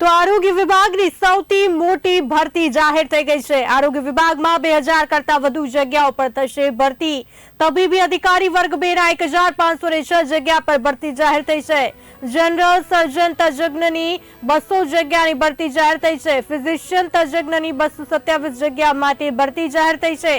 તો આરોગ્ય વિભાગની સૌથી મોટી ભરતી જાહેર થઈ ગઈ છે. આરોગ્ય વિભાગમાં બે હજાર કરતા વધુ જગ્યાઓ પર થશે ભરતી. તબીબી અધિકારી વર્ગ બેના એક હજાર પાંચસો ને છ જગ્યા પર ભરતી જાહેર થઈ છે. જનરલ સર્જન તજજ્ઞની બસો જગ્યાની ભરતી જાહેર થઈ છે. ફિઝિશિયન તજજ્ઞની બસો સત્યાવીસ જગ્યા માટે ભરતી જાહેર થઈ છે.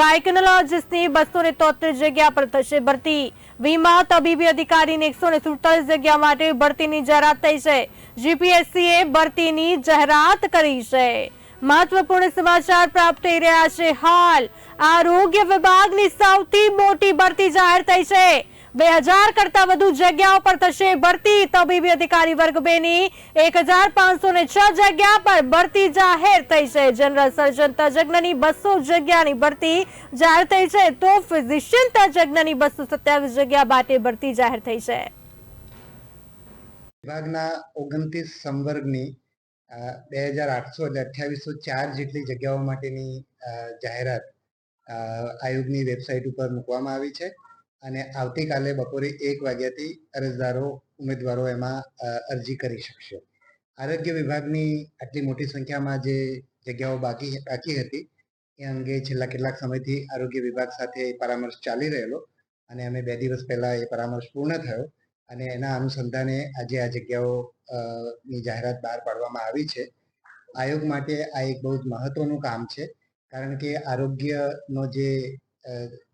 ગાયકનોલોજીસ્ટની બસો ને તોતેર જગ્યા પર થશે ભરતી. વીમા તબીબી અધિકારીની એકસો ને સુડતાલીસ જગ્યા માટે ભરતીની જાહેરાત થઈ છે. જીપીએસસીએ ભરતીની જાહેરાત કરી છે. મહત્વપૂર્ણ સમાચાર પ્રાપ્ત થઈ રહ્યા છે. હાલ આરોગ્ય વિભાગની સૌથી મોટી ભરતી જાહેર થઈ છે. બે હજાર કરતા વધુ જગ્યાઓ પર થશે ભરતી. તબીબી અધિકારી વર્ગ બે ની એક હજાર પાંચસો ને છ જગ્યા પર ભરતી જાહેર થઈ છે. જનરલ સર્જન તજજ્ઞની બસો જગ્યાની ભરતી જાહેર થઈ છે. તો ફિઝિશિયન તજજ્ઞની બસો સત્યાવીસ જગ્યા માટે ભરતી જાહેર થઈ છે. વિભાગના ઓગણત્રીસ સંવર્ગની બે હજાર આઠસો એટલે અઠ્યાવીસો ચાર જેટલી જગ્યાઓ માટેની જાહેરાત આયોગની વેબસાઇટ ઉપર મૂકવામાં આવી છે. અને આવતીકાલે બપોરે એક વાગ્યાથી અરજદારો, ઉમેદવારો એમાં અરજી કરી શકશે. આરોગ્ય વિભાગની આટલી મોટી સંખ્યામાં જે જગ્યાઓ બાકી બાકી હતી, એ અંગે છેલ્લા કેટલાક સમયથી આરોગ્ય વિભાગ સાથે પરામર્શ ચાલી રહેલો અને અમે બે દિવસ પહેલા એ પરામર્શ પૂર્ણ થયો. અને એના અનુસંધાને આજે આ જગ્યાઓ ની જાહેરાત બહાર પાડવામાં આવી છે. આયોગ માટે આ એક બહુ જ મહત્વનું કામ છે. કારણ કે આરોગ્યનો જે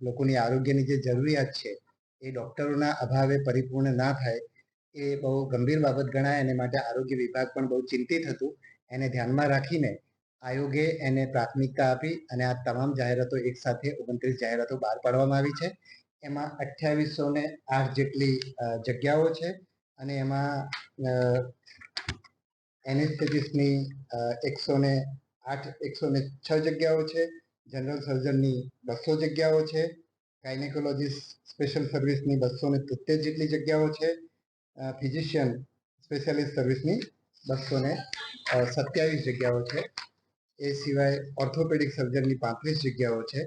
લોકોની આરોગ્યની જે જરૂરિયાત છે, એ ડૉક્ટરોના અભાવે પરિપૂર્ણ ના થાય, એ બહુ ગંભીર બાબત ગણાય એને માટે આરોગ્ય વિભાગ પણ બહુ ચિંતિત હતું. એને ધ્યાનમાં રાખીને આયોગે એને પ્રાથમિકતા આપી અને આ તમામ જાહેરાતો એકસાથે ઓગણત્રીસ જાહેરાતો બહાર પાડવામાં આવી છે. એમાં અઠ્યાવીસો ને આઠ જેટલી જગ્યાઓ છે અને એમાં એનેસ્થેટિસની એકસો ને આઠ, એકસો ને છ જગ્યાઓ છે, જનરલ સર્જનની બસો જગ્યાઓ છે, ગાયનેકોલોજીસ્ટ સ્પેશિયલ સર્વિસની બસો ને તોતેર જેટલી જગ્યાઓ છે ફિઝિશિયન સ્પેશિયાલિસ્ટ સર્વિસની બસો ને સત્યાવીસ જગ્યાઓ છે, એ સિવાય ઓર્થોપેડિક સર્જનની પાંત્રીસ જગ્યાઓ છે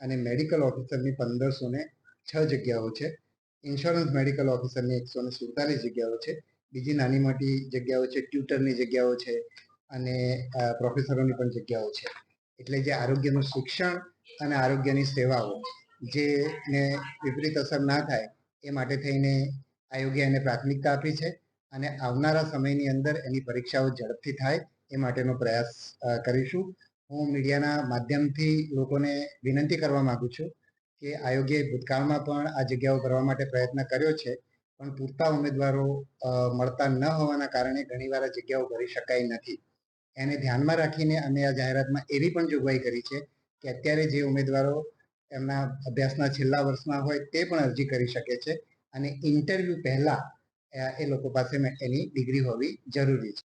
અને મેડિકલ ઓફિસરની પંદરસો ને છ જગ્યાઓ છે. ઇન્સ્યોરન્સ મેડિકલ ઓફિસરની એકસો ને સુડતાલીસ જગ્યાઓ છે. બીજી નાની મોટી જગ્યાઓ છે ટ્યુટરની જગ્યાઓ છે અને પ્રોફેસરોની પણ જગ્યાઓ છે. એટલે જે આરોગ્યનું શિક્ષણ અને આરોગ્યની સેવાઓ જેને વિપરીત અસર ના થાય એ માટે થઈને આયોગે એને પ્રાથમિકતા આપી છે અને આવનારા સમયની અંદર એની પરીક્ષાઓ ઝડપથી થાય એ માટેનો પ્રયાસ કરીશું. હું મીડિયાના માધ્યમથી લોકોને વિનંતી કરવા માગું છું કે આયોગે ભૂતકાળમાં પણ આ જગ્યાઓ ભરવા માટે પ્રયત્ન કર્યો છે, પણ પૂરતા ઉમેદવારો મળતા ન હોવાના કારણે ઘણીવાર આ જગ્યાઓ ભરી શકાય નથી. એને ધ્યાનમાં રાખીને અમે આ જાહેરાતમાં એવી પણ જોગવાઈ કરી છે કે અત્યારે જે ઉમેદવારો એમના અભ્યાસના છેલ્લા વર્ષમાં હોય તે પણ અરજી કરી શકે છે અને ઇન્ટરવ્યૂ પહેલા એ લોકો પાસે એની ડિગ્રી હોવી જરૂરી છે.